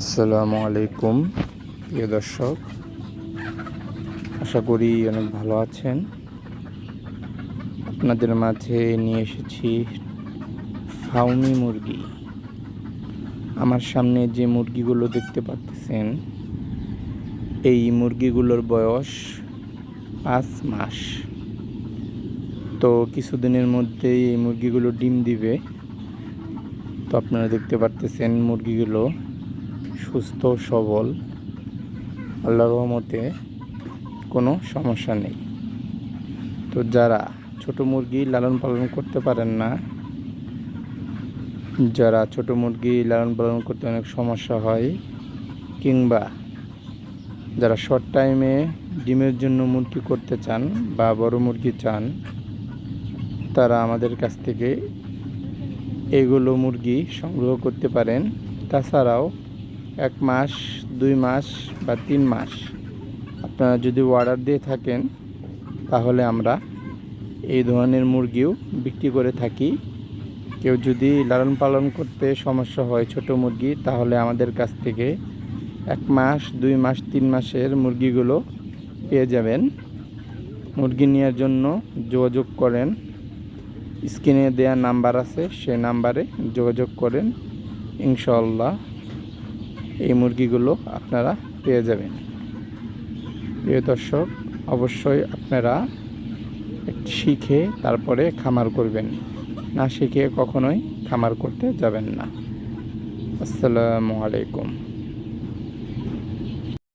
আসসালামু আলাইকুম, প্রিয় দর্শক। আশা করি অনেক ভালো আছেন। আপনাদের মাঝে নিয়ে এসেছি ফাউমি মুরগি। আমার সামনে যে মুরগিগুলো দেখতে পাচ্ছেন, এই মুরগিগুলোর বয়স পাঁচ মাস। তো কিছুদিনের মধ্যেই এই মুরগিগুলো ডিম দিবে। তো আপনারা দেখতে পারতেছেন মুরগিগুলো সুস্থ, সবল আল্লাহ রহমতে কোনো সমস্যা নেই। তো যারা ছোট মুরগি লালন পালন করতে পারেন না, যারা ছোট মুরগি লালন পালন করতে অনেক সমস্যা হয়, কিংবা যারা শর্ট টাইমে ডিমের জন্য মুরগি করতে চান বা বড় মুরগি চান, তারা আমাদের কাছ থেকে এগুলো মুরগি সংগ্রহ করতে পারেন। তাছাড়াও এক মাস, দুই মাস বা তিন মাস। আপনারা যদি অর্ডার দিয়ে থাকেন, তাহলে আমরা এই ধরনের মুরগিও বিক্রি করে থাকি। কেউ যদি লালন পালন করতে সমস্যা হয় ছোট মুরগি, তাহলে আমাদের কাছ থেকে এক মাস, দুই মাস, তিন মাসের মুরগিগুলো পেয়ে যাবেন। মুরগি নেওয়ার জন্য যোগাযোগ করেন। স্ক্রিনে দেওয়া নাম্বার আছে সেই নাম্বারে যোগাযোগ করেন। ইনশাল্লাহ এই মুরগিগুলো আপনারা পেয়ে যাবেন। প্রিয় দর্শক, অবশ্যই আপনারা শিখে তারপরে খামার করবেন। না শিখে কখনোই খামার করতে যাবেন না। আসসালামু আলাইকুম।